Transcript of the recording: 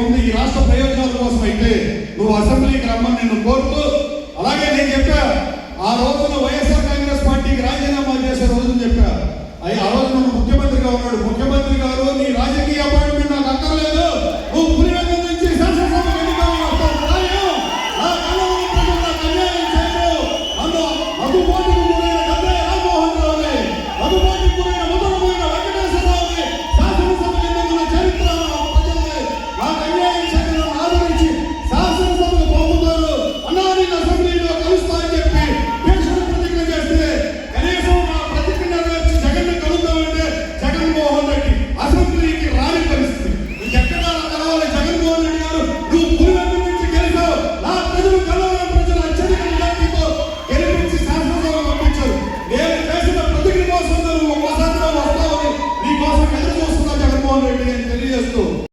ముందు ఈ రాష్ట్ర ప్రయోజనాల కోసం అయితే నువ్వు అసెంబ్లీకి రమ్మని నిన్ను కోరుతూ అలాగే నేను చెప్పా ఆ రోజున వైఎస్ఆర్ కాంగ్రెస్ పార్టీకి రాజీనామా చేసే రోజు చెప్పా. అయ్యి ఆ రోజు నువ్వు ముఖ్యమంత్రిగా ఉన్నాడు. ముఖ్యమంత్రి గారు నీ రాజకీయ అపాయింట్మెంట్ నాకు అక్కర్లేదు. నువ్వు సుందరం ఒక్కసారి వస్తామని నీకోసం ఎదురు చూస్తున్నా జగన్మోహన్ రెడ్డి నేను తెలియజేస్తూ